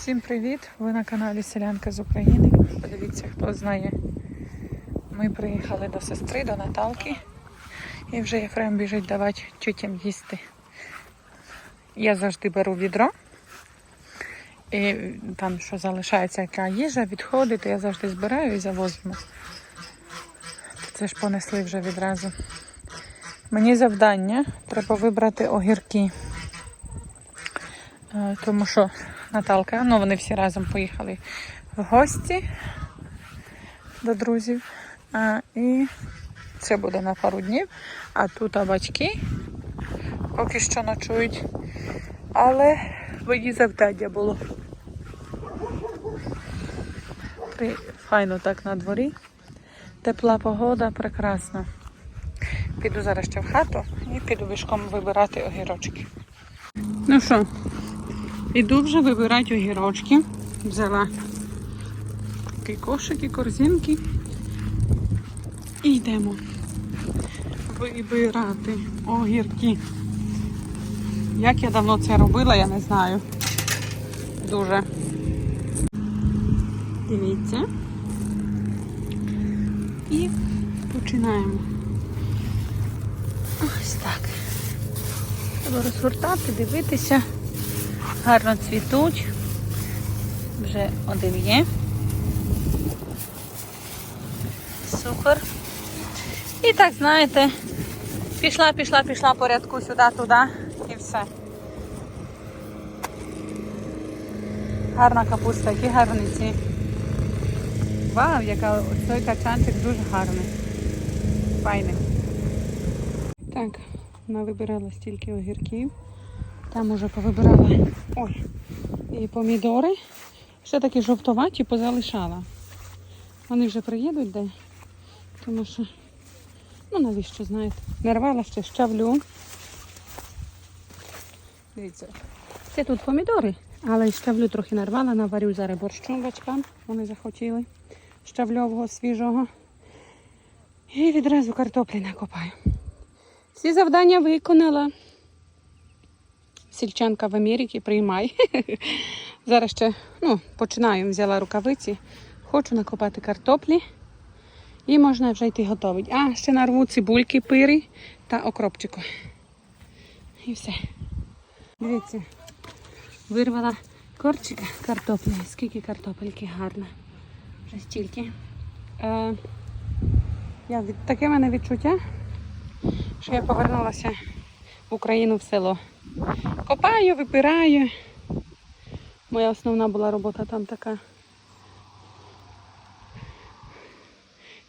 Всім привіт! Ви на каналі Селянка з України. Подивіться, хто знає. Ми приїхали до сестри, до Наталки. І вже Єфрем біжить давати тютям їсти. Я завжди беру відро. І там, що залишається яка їжа, відходи, то я завжди збираю і завозимо. Це ж понесли вже відразу. Мені завдання треба вибрати огірки. Е, Тому що Наталка, ну вони всі разом поїхали в гості до друзів. А, і це буде на пару днів. А тут а батьки поки що ночують. Але мені завдання було. При... Файно так на дворі. Тепла погода, прекрасна. Піду зараз ще в хату і піду вишком вибирати огірочки. Ну що, іду вже вибирати огірочки. Взяла такий кошик і корзинки. І йдемо вибирати огірки. Як я давно це робила, я не знаю. Дуже. Дивіться. І починаємо. Ось так. Треба розгортати, дивитися. Гарно цвітуть. Вже один є. Супер. І так, знаєте, пішла, пішла, пішла по рядку сюди, туди і все. Гарна капуста, які гарниці. Вау, яка цей качанчик дуже гарний. Файний. Так, вона вибирала стільки огірків. Там уже повибирала ой, і помідори. Ще такі жовтоваті позалишала. Вони вже приїдуть де. Тому що, ну навіщо, знаєте, не рвала ще щавлю. Дивіться. Це тут помідори, але щавлю трохи нарвала, наварю зараз борщу батькам. Вони захотіли щавльового свіжого. І відразу картоплі накопаю. Всі завдання виконала. Сільчанка в Америці приймай. Зараз ще ну, починаю, взяла рукавиці. Хочу накопати картоплі. І можна вже йти готувати. А, ще нарву цибульки, пири та окропчику. І все. Дивіться, вирвала корчика картоплі. Скільки картопельки гарно. Вже стільки. Е, я, таке в мене відчуття, що я повернулася в Україну в село. Копаю, випираю. Моя основна була робота там така.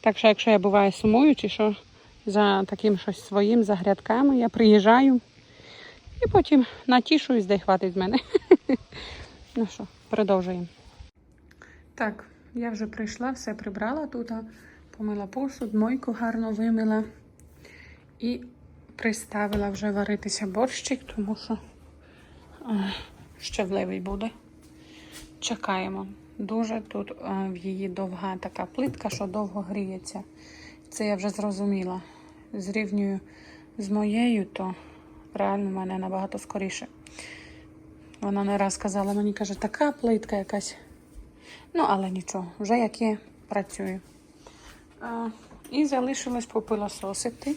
Так що, якщо я буваю сумую, чи що за таким щось своїм, за грядками, я приїжджаю і потім натішуюсь, де хватить з мене. Ну що, продовжуємо. Так, я вже прийшла, все прибрала тут, помила посуд, мойку гарно вимила і приставила вже варитися борщик, тому що е, щавлевий буде. Чекаємо. Дуже тут е, в її довга така плитка, що довго гріється. Це я вже зрозуміла. Зрівнюю з моєю, то реально в мене набагато скоріше. Вона не раз казала, мені каже, така плитка якась. Ну, але нічого, вже як є, працюю. А, і залишилось попилососити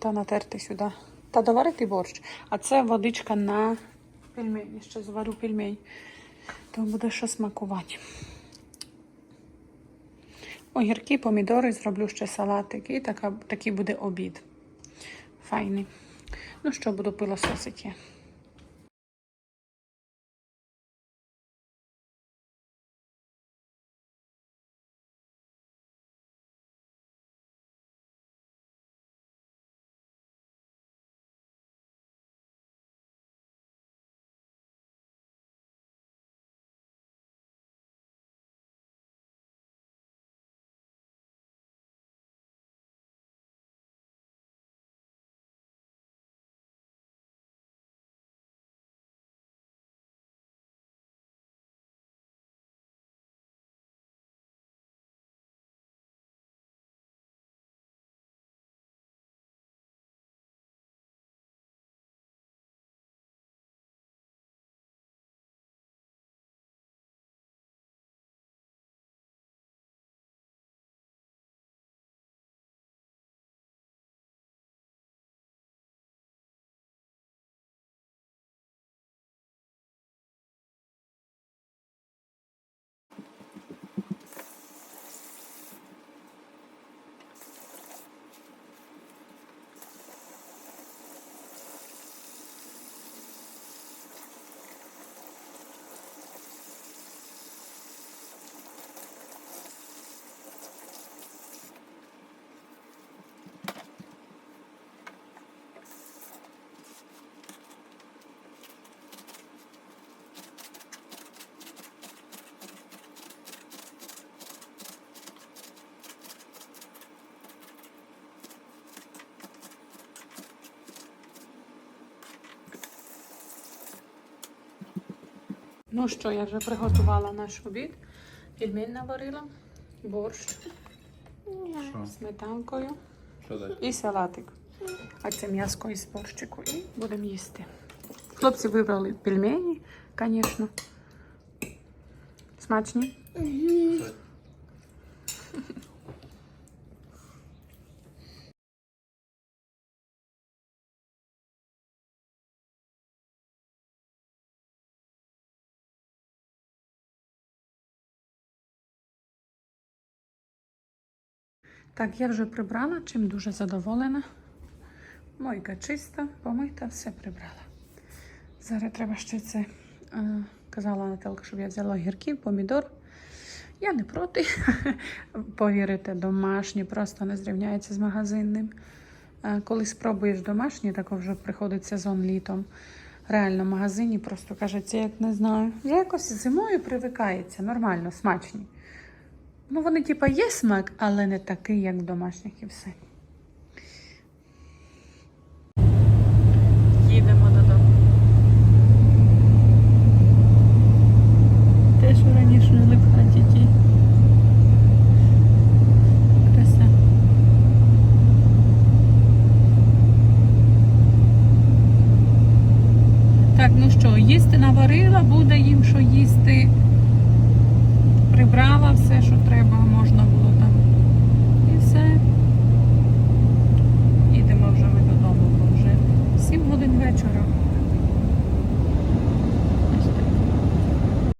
та натерти сюди. Та доварити борщ. А це водичка на пельмені. Ще зварю пельмень. То буде що смакувати. Огірки, помідори, зроблю ще салатик. І така, такий буде обід. Файний. Ну що, буду пилососити. Ну що, я вже приготувала наш обід. Пельмень наварила, борщ Що? сметанкою Що і салатик. А це м'яско із борщику. І будемо їсти. Хлопці вибрали пельмені, звісно. Смачні. Так, я вже прибрала, чим дуже задоволена. Мойка чиста, помита, все прибрала. Зараз треба ще це. Е, казала Наталка, щоб я взяла огірків, помідор. Я не проти. Повірите, домашні просто не зрівняється з магазинним. Е, коли спробуєш домашні, так вже приходить сезон літом. Реально, в магазині просто кажеться, як не знаю. Я якось зимою привикається, нормально, смачні. Ну, вони, типа, є смак, але не такий, як в домашніх і все. Їдемо додому. Те, що раніше жили в хаті ті. Краса. Так, ну що, їсти наварила, буде їм що їсти.